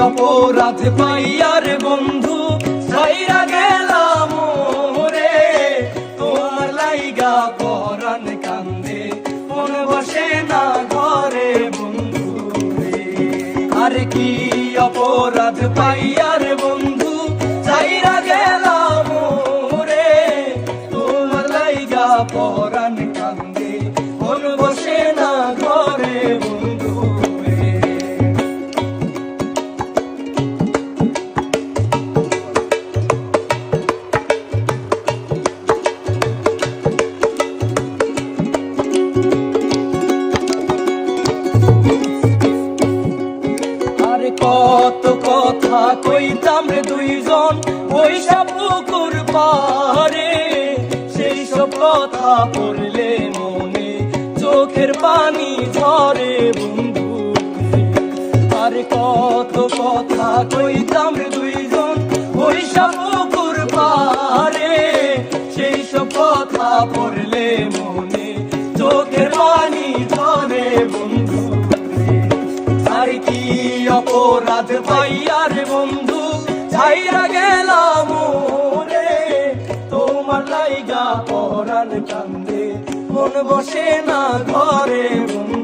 অপরাধ পাইয়ার বন্ধু? সাইরা গেলাম রে তোমার লাইগা পরাণ কান্দে। মন বসে না ঘরে বন্ধু রে। আর কি অপরাধ পাইয়ার বন্ধু? সাইরা গেলাম রে তোমার লাইগা পরাণ কত কথা কইতাম রে দুইজন, ওই সব পুকুর পারে সেই সব কথা পড়লে মনে চোখের পানি ঝরে বন্ধু। আরে কত কথা কইতাম রে দুইজন, ওই সব পুকুর পারে সেই সব কথা পড়লে মনে চোখের পানি ঝরে বন্ধু। আর কি অপরাধ পাইয়ার বন্ধু, ছাইরা গেলাম রে তোমার লাইগা পরান কান্দে, মন বসে না ঘরে বন্ধু।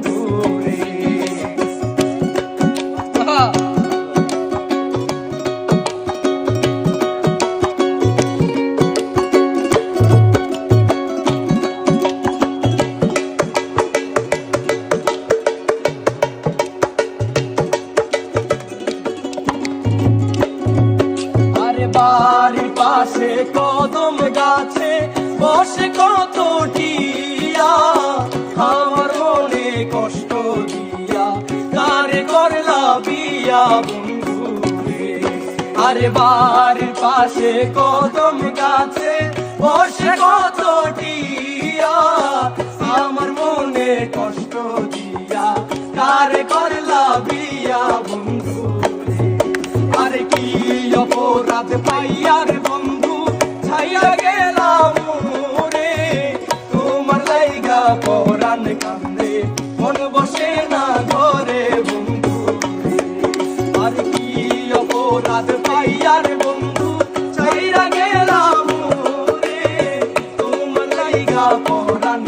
বাড়ির পাশে কদম গাছে বসে কত টিয়া। আমার মনে কষ্ট দিয়া কারে করলা বিয়া আরে বাড়ির পাশে কদম গাছে বসে পথ পাইয়ার বন্ধু, ছাইয়া গেলাম রে তোমার লাইগা পরাণ কান্দে, মন বসে না ঘরে বন্ধু আর কি অপরাধ পাইয়ার বন্ধু, ছাইয়া গেলাম রে তোমার লাইগা পরাণ